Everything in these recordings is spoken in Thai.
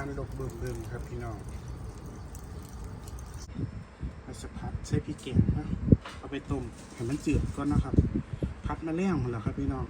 านดกเบิ่มเบิ่มครับพี่น้องเราจะพัดใช้พริกแกงนะเอาไปต้มให้มันเจืดก่อนนะครับ พัดมาเลี้ยงหมดแล้วครับพี่น้อง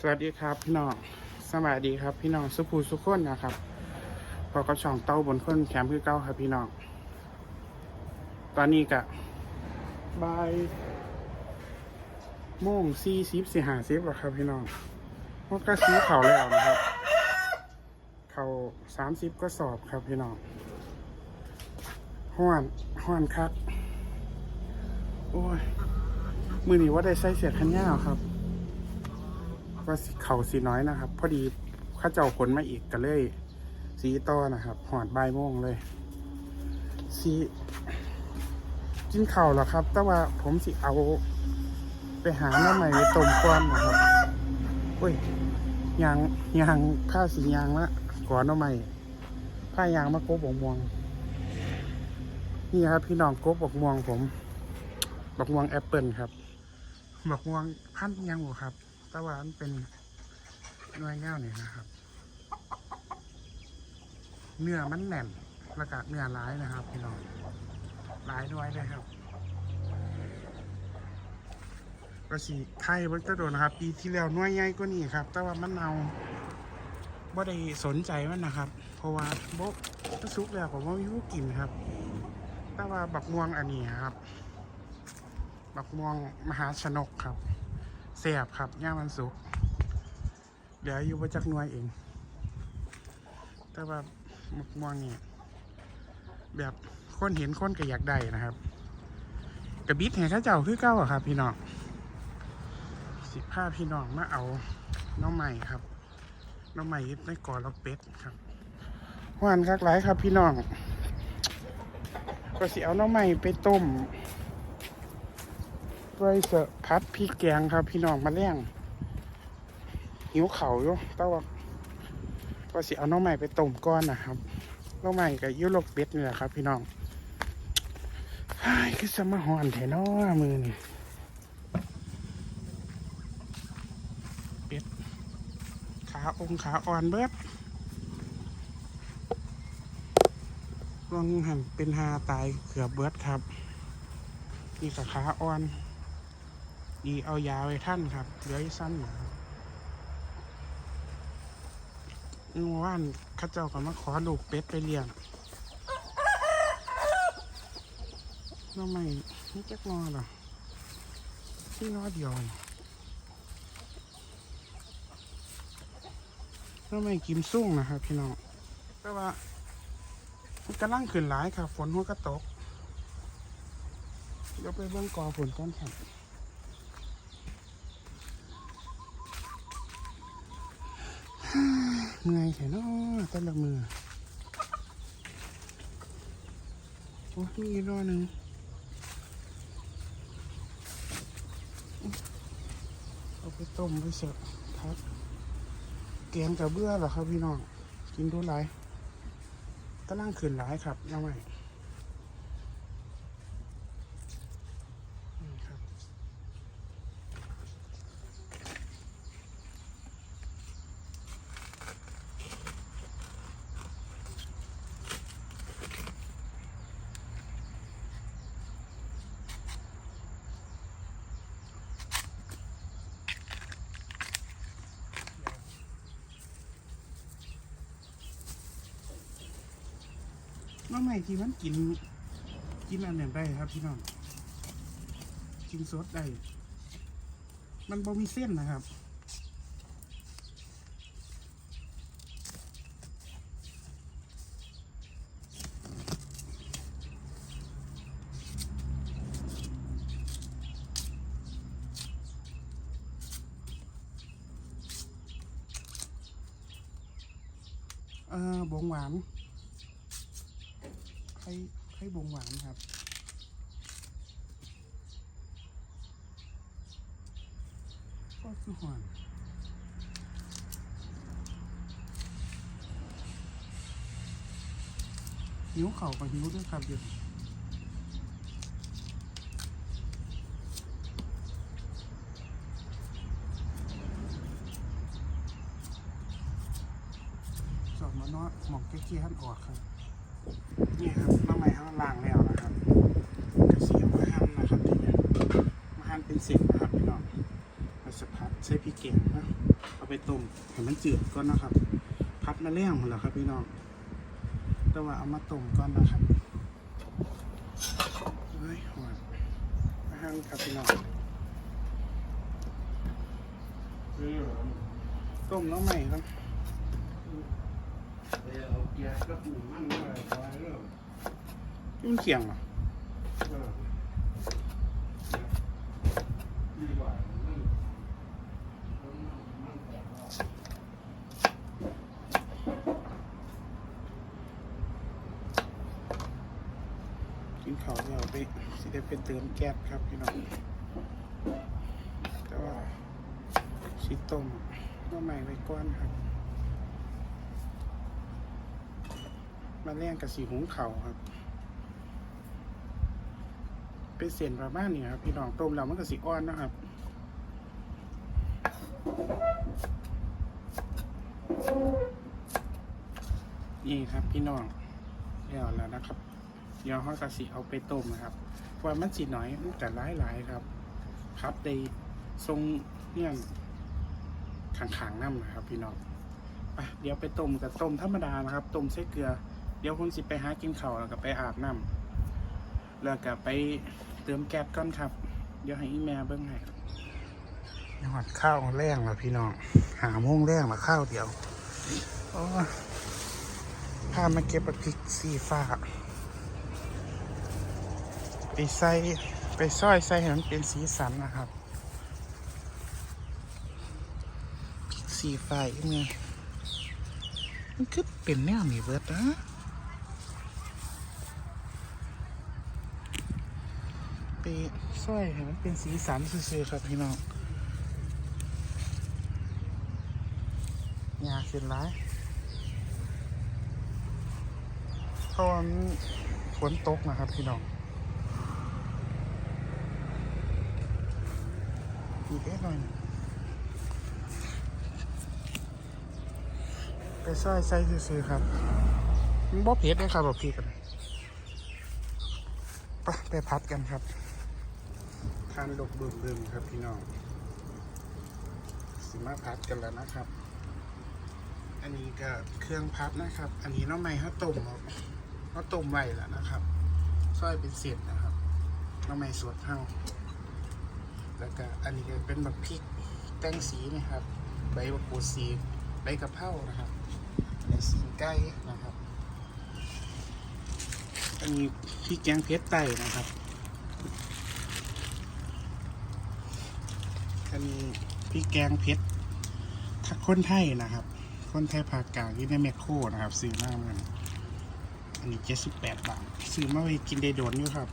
สวัสดีครับพี่น้องสวัสดีครับพี่น้องสุภูสุขคนนะครับพอกับช่องเต้าบนคนแคมป์คือเก้าครับพี่น้อง ตอนนี้กะบ่ายโมงสี่สิบสี่ห้าสิบแล้วครับพี่น้องพวกก็ซื้อเขาแล้วนะครับ เขาสามสิบก็สอบครับพี่น้องห้วนห้วนคัก โอ้ย มือนี้ว่าได้ใส่เสียขันย่าวครับว่าเขาสีน้อยนะครับ พอดีข้าเจ้าขนมาอีกก็เลย สีต่อนะครับหอดใบโมงเลย สี กินเข่าวแล้วครับ แต่ว่าผมสิเอา ไปหาหน้าใหม่ไปต้มก้อนนะครับอุ้ยยางยางผ้าสียางละก่อนหน้าใหม่ผ้ายางมะกบบกม่วง นี่ครับ พี่น้องกบบกม่วงผมบกม่วงแอปเปิลครับบกม่วงพันยังบ่ครับแต่ว่ามันเป็นน่วยเง่าเนี่ยนะครับ เนื้อมันแน่นแล้วก็เนื้อร้ายนะครับ พี่น้อง ร้ายด้วยเลยครับก็สีไข่มันก็โดนนะครับ ปีที่แล้วน่วยใหญ่กว่านี้ครับ แต่ว่ามันเอาบ่ได้สนใจมันนะครับ เพราะว่าบกถ้าซุกแล้วผมว่ามีผู้กินครับ แต่ว่าบักม่วงอันนี้ครับ บักม่วงมหาชนกครับเสียบครับย่ามันสุกเดี๋ยวอยู่ประจักน่วยเอง แต่ว่าบักม่วงนี่แบบ คนเห็นคนก็อยากได้นะครับกระบิดแห่ข้าเจ้าคือเก้าอะครับ พี่น้องสิผ้าพี่น้องมาเอาน้องใหม่ครับ น้องใหม่ยึดในก่อล็อกเป็ดครับหวานคักหลายครับ พี่น้องก็สิเอาน้องใหม่ไปต้มด้วยเสอะพัดพริกแกงครับ พี่น้องมาเลี้ยงหิวเข่าอยู่แต่ว่าก็สิเอาน้องใหม่ไปต้มก้อนนะครับน้องใหม่กับยุโรปเป็ดนี่แหละครับ พี่น้อง ไอ้ยคือสมาหอนแถนอมือนี่เป็ดขาองขาอ่อนเบิดลองหันเป็นหาตายเขือบเบิดครับนี่กับขาอ่อน ดีเอายาไว้ท่านครับเหลืออีสั้นหนาเมื่อวานข้าเจ้าก็มาขอลูกเป็ดไปเลี้ยง น้องไม่นี่จักนอหรอที่นอเดียวน้องไม่กิมสุ่งนะครับพี่น้องแต่ว่ามันกำลังขึ้นหลายครับฝนหัวก็ตกเดี๋ยวไปเบิ่งกอฝนก้อนครับเมื่อยแค่นอแต่ละมือโอ้มีอีกรอหนึ่งเอา ไปต้มไปเสิร์ฟพักแกงกับเบื่อเหรอครับพี่น้อง กินดูหลายกำลังขึ้นหลายครับยังไงครับ น้องใหม่ที่มันกิน กินอันนั้นได้ครับพี่น้องกินสดได้มันบ่มีเส้นนะครับเออบงหวาน ให้บ่งหวานครับก็คือหวานหิวเข่ากับหิวด้วยครับเดี๋ยวสองมาเนาะหมอกเกี้ยท่านออกครับ นี่ครับ สะพัดใส่พริกแกงนะเอาไปต้มให้มันจืดก่อนนะครับ พัดมาเลี้ยงหมดแล้วครับพี่น้องแต่ว่าเอามาต้มก่อนนะครับเฮ้ยหวานมาหั่นครับพี่น้องต้มน้ำใหม่ครับยุ่งเสียงเหรอกินข้าวแล้ว ไปสิได้ไปเติมแก๊สครับพี่น้องแต่ว่าสิต้มน้ำใหม่ไว้ก้อนครับ มาแรงกับสีหุงเข่าครับเป็นเส้นประมาณนี้ครับพี่น้องต้มแล้วมันก็สีอ่อนนะครับนี่ครับพี่น้องแล้วแล้วนะครับ เดี๋ยวเขากะสีเอาไปต้มนะครับ ว่ามันสีน้อยมันกัหลายหลายๆครับครับในทรงเนี่ยขางๆน้ำนะครับ พี่น้องไปเดี๋ยวไปต้มกับต้มธรรมดานะครับต้มใส่เกลือ เดี๋ยวคุณสิไปหากินข้าวแล้วก็ไปอาบน้ำแล้วก็ไปเติมแก๊สก่อนครับ เดี๋ยวให้อีแม่เบิ้งให้ยังหอดข้าวแรงแล้วพี่น้องหาโมงแรงแล้วข้าวเดียวอ้ยพามาเก็บบักพริกสีฟ้า ไปใส่ไปซอยใส่ให้มันเป็นสีสันนะครับพิกสีฟ้าอีกไงมันคือเป็นแนวนี้เบิดนะไปสร้อยให้มันเป็นสีสันซื่อๆครับพี่น้องยาเส้นร้ายเพราะว่ามันฝนตกนะครับพี่น้อง อีกเอ๊ะหน่อยไปซอยใส่ซื่อครับมันบ่เผ็ดเลยครับบอกพี่กันไปไปพัดกันครับทานดกเบิ่มๆครับพี่น้องสิมาพัดกันแล้วนะครับ อันนี้ก็เครื่องพัดนะครับ อันนี้น้องไม้เขาต้มครับเขาต้มไว้แล้วนะครับซอยเป็นเศษนะครับน้องไม้สดเท่า แล้วก็อันนี้ก็เป็นแบบพริกแตงสีนะครับ ใบมะกรูดสีใบกะเพรานะครับในสีไก่นะครับ อันนี้พริกแกงเพชรไต่นะครับอันนี้พริกแกงเพชรถ้าคนไทยนะครับ คนไทยภาคกลางที่ในแมคโครนะครับซื้อมาเหมือนอันนี้เจ็ดสิบแปดบาทซื้อมาไว้กินได้โดนอยู่ครับ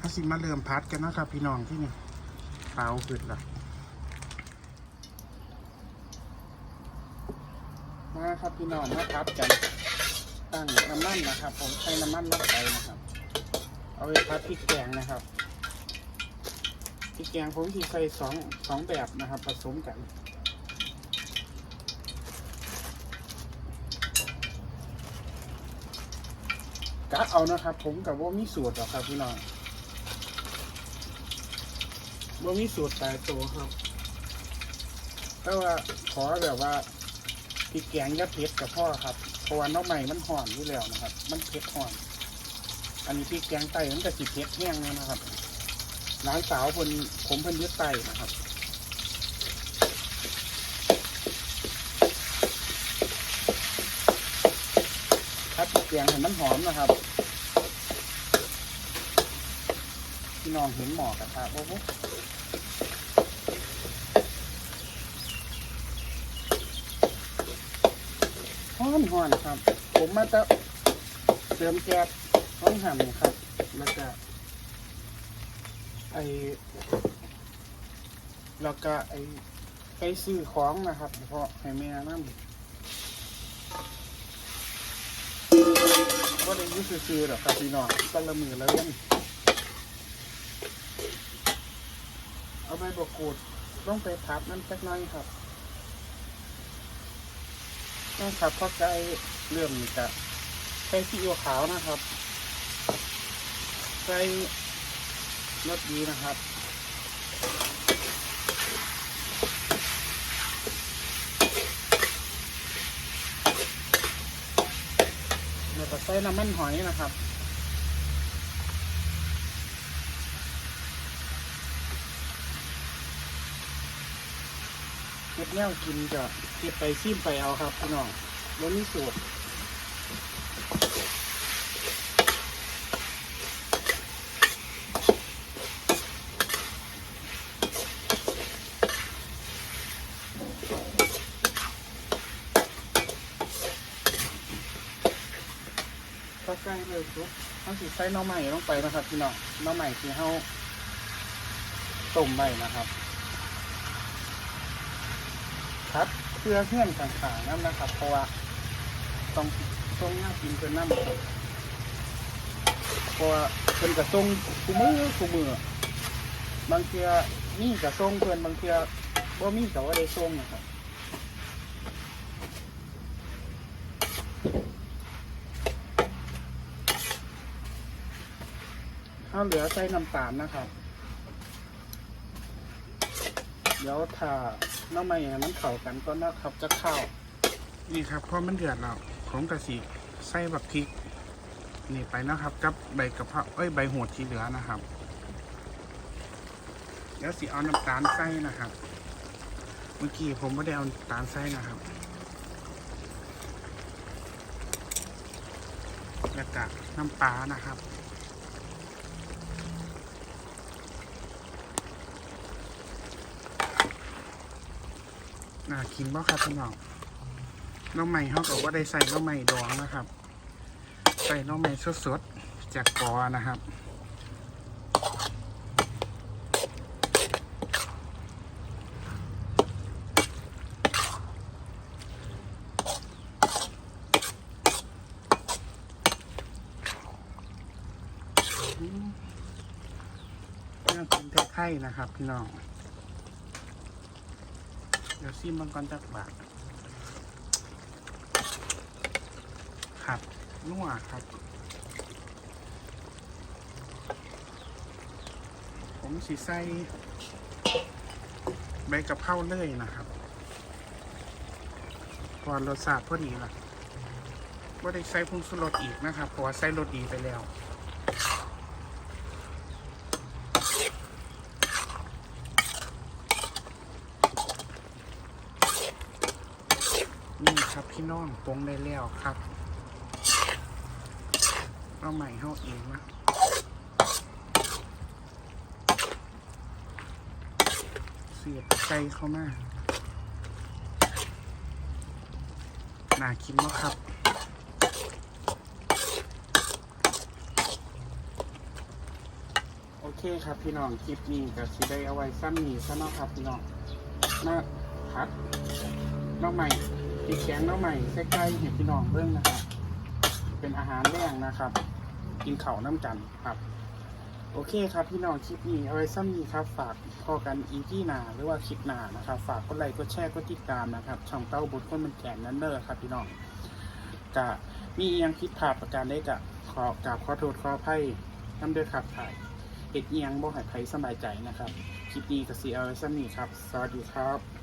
ถ้าสิมาเริ่มพัดกันนะครับ พี่น้องที่นี่เปล่าขึ้นละมาครับพี่น้องมาพัดกัน ตั้งน้ำมันนะครับ ผมใช้น้ำมันลงไปนะครับ เอาไปพัดพริกแกงนะครับพริกแกงผมที่ใส่สองสองแบบนะครับ ผสมกันกัดเอานะครับ ผมกับว่ามีสูตรหรอกครับพี่น้อง ว่มีสูตรตายตัวครับ แต่ว่าขอแบบว่าพริกแกงยาเผ็ดกับพ่อครับ เพราะว่าน้องใหม่มันห่อนอยู่แล้วนะครับ มันเผ็ดห่อน อันนี้พริกแกงไต่มันก็สิเผ็ดแห้งแล้วนะครับน้องสาวคนผมเพิ่นยึดไตนะครับคัดเสียงให้มันหอมนะครับพี่น้องเห็นหมอกกระทะโอ้โห อนห่อนครับ ผมมาจะเติมแก๊สห้องหั่นครับแล้วก็ไอแล้วก็ไอไปซื้อของนะครับเพราะให้แม่นั่นก็ได้ยุ่ซื้อๆหรอกครับพี่น้องก็ละมือแล้วเล่นเอาไปบกกูดต้องไปพับนั่นสักหน้อยครับ นะครับพอใกล้เริ่มจะใส่ซีอิ๊วขาวนะครับ ใส่รสดีนะครับแล้วก็ใส่น้ำมันหอยนะครับเก็บแนวกินจะ เก็บไปซิมไปเอาครับพี่น้องบนนี้สูตรก็ใกล้เลยทุกต้องสิใส่น้องใหม่ลงไปนะครับพี่น้องน้องใหม่ที่เขาต้มไว้นะครับครับ เพื่อเพื่อนต่างๆนั่นนะครับ เพราะว่าต้องต้องน่ากินเพื่อนน้ำครับเพราะว่าเพื่อนกระทรงคู่มือคู่มือบางเทียมีกระทรงเพื่อนบางเทียบ่มีแต่ว่าได้ทรงนะครับข้าเหลือใส่น้ำตาลนะครับ เดี๋ยวถ้า น้ำมันอย่างนั้นเข่ากันก็นะครับจะเข้า นี่ครับพอมันเดือดแล้วผมกระสีใส่บักพริก นี่ไปนะครับ กับใบกะเพราเอ้ยใบโหดที่เหลือนะครับเดี๋ยวสิเอาน้ำตาลใส่นะครับ เมื่อกี้ผมไม่ได้เอาน้ำตาลใส่นะครับแล้วก็น้ำปลานะครับ น่ากินบ่ครับพี่น้องน้องใหม่เขาก็ว่าได้ใส่น้องใหม่ดองนะครับ ใส่น้องใหม่สดๆจากกอนะครับน่ากินไทยๆนะครับ พี่น้อง เดี๋ยวซิมมันก่อนจากบาทครับนัวครับผมสีใส่ใบกะเพราเลยนะครับพอรสชาติพอดีละว่าได้ใส่ผงชูรสอีกนะครับเพราะว่าใส่รสดีไปแล้ว นี่ ครับพี่น้องปงได้แล้วครับ เอาใหม่เข้าเองนะเสียบใจเข้ามาน่ากินมากครับโอเคครับพี่น้องคลิปนี้ก็สิได้เอาไว้ซ้ำนี้ซะเนาะครับพี่น้องมาพักน้องใหม่ ตีแข็งน้องใหม่ใกล้ๆเห็นพี่น้องเบื้องนะครับ เป็นอาหารแรงนะครับ กินเข่าน้ำกันครับ โอเคครับพี่น้องคลิปนี้เอาไว้ซ้ำนี้ครับ ฝากพอกันอีที่นาหรือว่าคลิปหนานะครับ ฝากกดไลค์กดแชร์กดติดตามนะครับ ช่องเต้าบุตรคนมันแก่นนั้นเด้อครับ พี่น้องกะมีอิหยังผิดพลาดประการได้กะขอกราบขอโทษขออภัยน้ำเด้อครับถ่ายเห็ดเอียงบ่หายไผสบายใจนะครับ คลิปนี้ก็สีเอาไว้ซ้ำนี้ครับ สวัสดีครับ